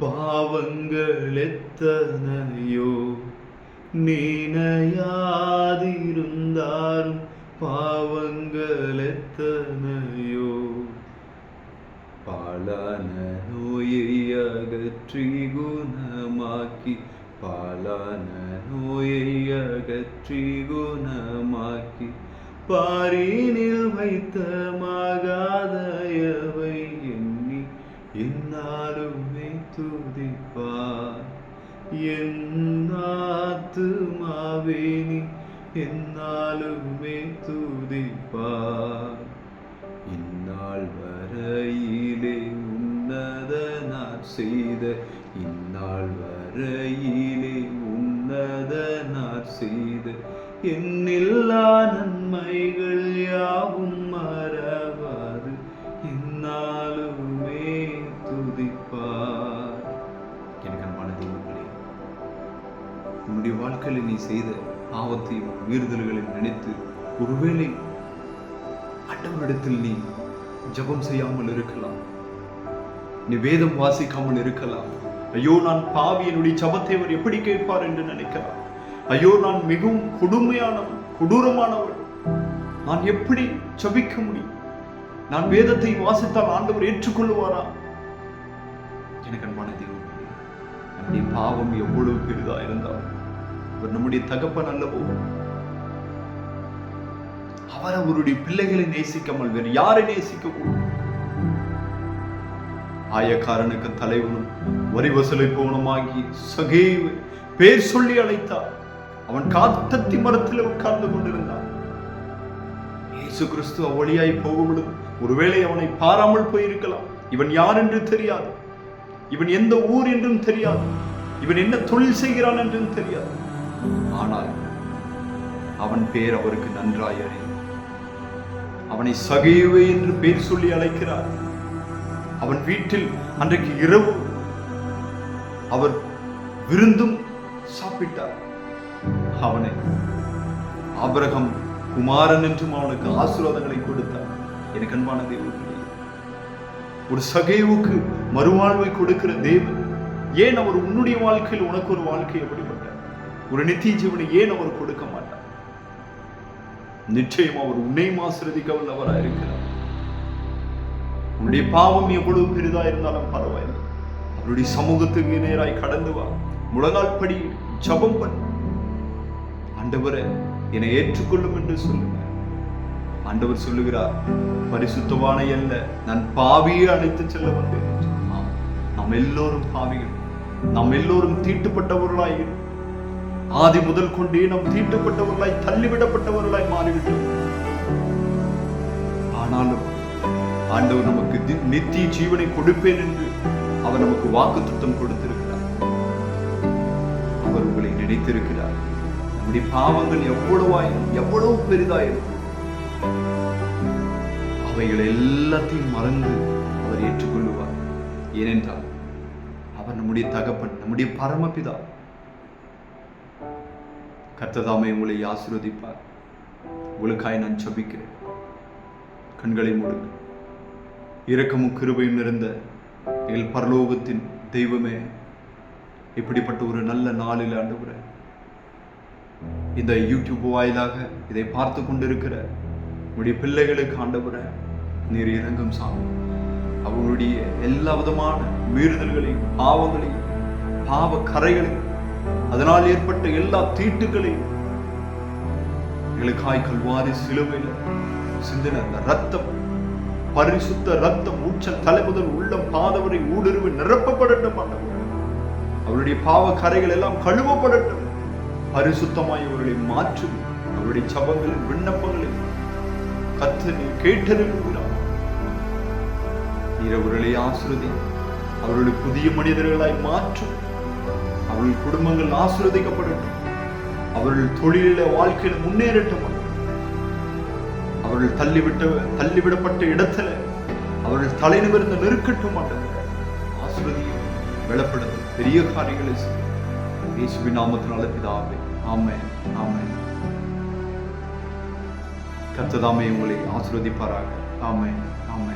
பாவங்கள் எத்தனையோ நினையாதிருந்தாரும் பாவங்கள் எத்தனையோ பாலான நோயை அகற்றி குணமாக்கி பாலான நோயை அகற்றி குணமாக்கி பாரினில் வைத்த மகாதயவை எண்ணி என் துதிப்பார் என்னாத்துமாவே நீ என்னாலுமே துதிப்பார் இந்நாள் வரையிலே உன்னதனார் செய்த இந்நாள் வரையிலே உன்னதனார் செய்த என்னில்லா நன்மைகள் நாட்களில் நீ செய்த பாவத்தையும் மீறுதல்களையும் நினைத்து ஒருவேளை ஆண்டவரிடத்தில் நீ ஜபம் செய்யாமல் இருக்கலாம். நீ வேதம் வாசிக்காமல் இருக்கலாம். ஐயோ நான் பாவி என்னுடைய ஜபத்தை அவர் எப்படி கேட்பார் என்று நினைக்கலாம். ஐயோ நான் மிகவும் கொடுமையானவன் கொடூரமானவன். நான் எப்படி ஜபிக்க முடியும்? நான் வேதத்தை வாசித்தால் ஆண்டவர் ஏற்றுக்கொள்வாரா எனக்கு அன்பான தெய்வம் நம்முடைய பாவம் எவ்வளவு பெரிய இவர் நம்முடைய தகப்பன் அல்லவோ? அவர் அவருடைய பிள்ளைகளை நேசிக்காமல் வேறு யாரை நேசிக்க கூடும் ஆயக்காரனுக்கு தலைவனும் வரி வசூலிப்பவனுமாகி சகேவு பேர் சொல்லி அழைத்தார். அவன் காத்தத்தி மரத்தில் உட்கார்ந்து கொண்டிருந்தான். இயேசு கிறிஸ்து அவ்வழியாய் போகும்பொழுது ஒருவேளை அவனை பாராமல் போயிருக்கலாம். இவன் யார் என்று தெரியாது. இவன் எந்த ஊர் என்றும் தெரியாது. இவன் என்ன தொழில் செய்கிறான் என்றும் தெரியாது. ஆனால் அவன் பேர் அவருக்கு நன்றாய் அறியும். அவனை சகையுவே என்று பேர் சொல்லி அழைக்கிறார். அவன் வீட்டில் அன்றைக்கு இரவு அவர் விருந்தும் சாப்பிட்டார். அவனை ஆபிரகம் குமாரன் என்றும் அவனுக்கு ஆசீர்வாதங்களை கொடுத்தார். எனக்கு அன்பான தேவன் ஒரு சகைவுக்கு மறுவாழ்வை கொடுக்கிற தேவன் ஏன் அவர் உன்னுடைய வாழ்க்கையில் உனக்கு ஒரு வாழ்க்கை எப்படிப்பட்டார் ஒரு நித்திய ஜீவனை ஏன் அவர் கொடுக்க மாட்டார்? நிச்சயம் அவர் உன்னையும் ஆசிரதிக்க வல்லவராக இருக்கிறார். உன்னுடைய பாவம் எவ்வளவு பெரிதா இருந்தாலும் பரவாயில்லை. அவருடைய சமூகத்துக்கு நேராய் கடந்து வா. முழங்கால் படி ஜபம் பண்ண. ஆண்டவரை என்னை ஏற்றுக்கொள்ளும் என்று சொல்லுங்க ஆண்டவர் சொல்லுகிறார் பரிசுத்தமான அல்ல நான் பாவியே அழைத்து செல்ல வந்தேன். என்று. நாம் எல்லோரும் பாவிகள். நாம் எல்லோரும் தீட்டுப்பட்டவர்களாய் ஆதி முதல் கொண்டே நாம் தீட்டுப்பட்டவர்களாய் தள்ளிவிடப்பட்டவர்களாய் மாறிவிட்டோம். ஆனாலும் ஆண்டவர் நமக்கு நித்திய ஜீவனை கொடுப்பேன் என்று அவர் நமக்கு வாக்குத்தத்தம் கொடுத்திருக்கிறார். அவர் உங்களை நினைத்திருக்கிறார். நம்முடைய பாவங்கள் எவ்வளவாயிரும் எவ்வளவு பெரிதாயிரும் அவைகள் எல்லாத்தையும் மறந்து அவர் ஏற்றுக்கொள்ளுவார். ஏனென்றால் அவர் நம்முடைய தகப்பன் நம்முடைய பரமபிதா கர்த்ததாமே உங்களை ஆசீர்வதிப்பார். உங்களுக்காய் நான் சபிக்கிறேன் கண்களை மூடுங்க இரக்கமும் கிருபையும் நிறைந்த எங்கள் பரலோகத்தின் தெய்வமே இப்படிப்பட்ட ஒரு நல்ல நாளில் ஆண்டு இந்த யூடியூப் வாயிலாக இதை பார்த்து கொண்டிருக்கிற உங்களுடைய பிள்ளைகளுக்கு ஆண்டவரே நீர் இறங்கும் சாமி. அவங்களுடைய எல்லா விதமான மீறுதல்களையும் பாவங்களையும் பாவ கரைகளையும் அதனால் ஏற்பட்ட எல்லா தீட்டுகளையும் எங்களுக்காய் கல்வாரி சிலுவையில் சிந்தின அந்த ரத்தம் பரிசுத்த ரத்தம் உச்ச தலைமுதல் உள்ளம் பாதவரை ஊடுருவி நிரப்பப்படட்டும் ஆண்டவர். அவருடைய பாவ கரைகள் எல்லாம் கழுவப்படட்டும். பரிசுத்தமாய் இவர்களை மாற்றும் அவருடைய சபங்களின் விண்ணப்பங்களை கத்து நீ கேட்டறிவுகிறார் நீர் அவர்களை ஆசிரதி அவர்களை புதிய மனிதர்களாய் மாற்றும். அவர்கள் குடும்பங்கள் ஆசிர்வதிக்கப்படட்டும் அவர்கள் தொழிலில வாழ்க்கையில முன்னேறட்டும். அவர்கள் தள்ளிவிட்ட தள்ளிவிடப்பட்ட இடத்துல அவர்கள் தலை நிமிர்ந்து நிற்கட்டும் ஆண்டவரே. ஆசீர்வதியும் பெரிய காரியங்களை செய்யும். இயேசுவின் நாமத்தினால பிதாவே ஆமே ஆமென். கர்த்ததாமே உங்களை ஆசீர்வதிப்பாராக. ஆமே ஆமே